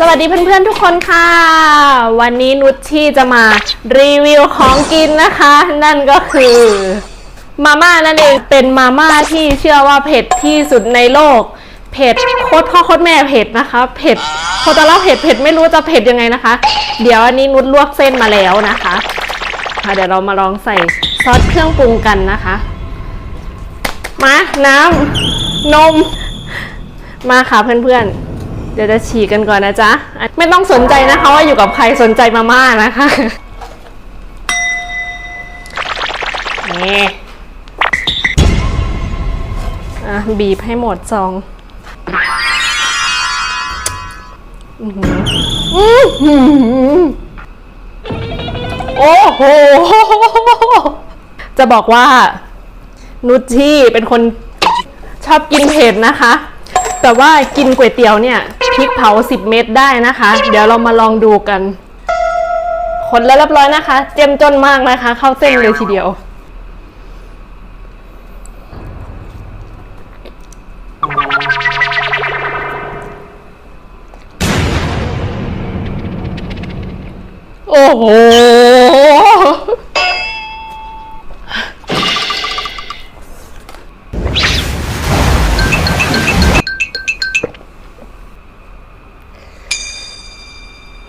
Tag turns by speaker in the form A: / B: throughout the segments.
A: สวัสดีเพื่อนๆทุกคนค่ะ วันนี้นุชชี่จะมารีวิวของกินนะคะ นั่นก็คือมาม่านั่นเองเป็นมาม่าที่เชื่อว่าเผ็ดที่สุดในโลก เผ็ดโคตรพ่อโคตรแม่เผ็ดนะคะ เผ็ดพอตอนแรกเผ็ดเผ็ดไม่รู้จะเผ็ดยังไงนะคะ เดี๋ยวอันนี้นุชลวกเส้นมาแล้วนะคะค่ะเดี๋ยวเรามาลองใส่ซอสเครื่องปรุงกันนะคะ มาน้ำนม มาค่ะเพื่อนๆ เดี๋ยวจะฉีกกันก่อนนะจ๊ะ ไม่ต้องสนใจนะคะว่าอยู่กับใครสนใจมาม่านะคะนี่อ่บีบให้หมดซองโอ้โห จะบอกว่า นุชชี่เป็นคนชอบกินเผ็ดนะคะ แต่ว่ากินก๋วยเตี๋ยวเนี่ย พริกเผา 10 เม็ดได้นะคะ เดี๋ยวเรามาลองดูกันคนแล้วเรียบร้อยนะคะ เจ้มจนมากนะคะ เข้าเส้นเลยทีเดียว โอ้โห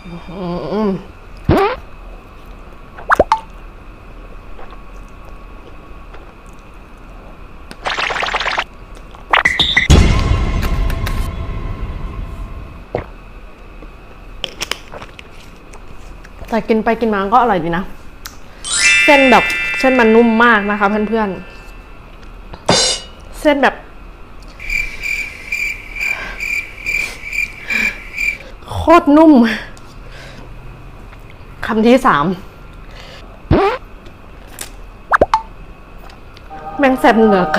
A: แต่กินไปกินมาก็อร่อยดีนะ เส้นแบบเส้นมันนุ่มมากนะคะเพื่อนๆ เส้นแบบ โคตรนุ่ม คำที่สามแมงแสบเหงือก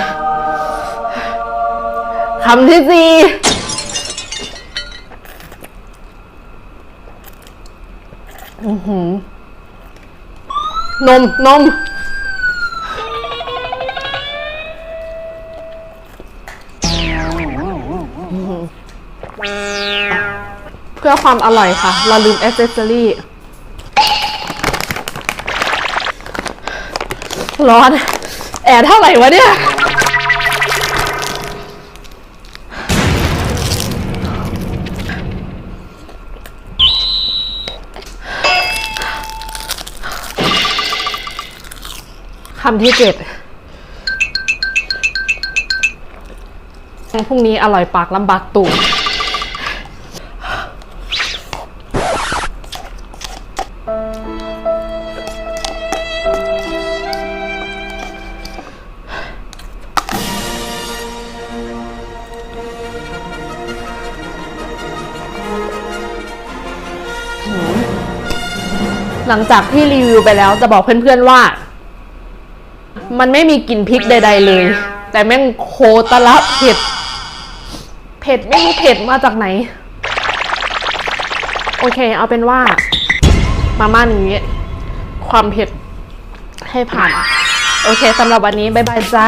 A: คำที่สี่นม นม เพื่อความอร่อยค่ะ เราลืมแอสเซสซอรี่ ร้อน แอร์เท่าไหร่วะเนี่ย คำที่เจ็ดพรุ่งนี้อร่อยปากลำบากตูด หลังจากที่รีวิวไปแล้วจะบอกเพื่อนๆว่า มันไม่มีกลิ่นพริกใด ๆ เลย แต่แม่งโคตรละเผ็ด เผ็ดไม่รู้เผ็ดมาจากไหน โอเค เอาเป็นว่า มาม่าหนึ่งนี้ความเผ็ดให้ผ่าน โอเคสำหรับวันนี้ บ๊ายบายจ้า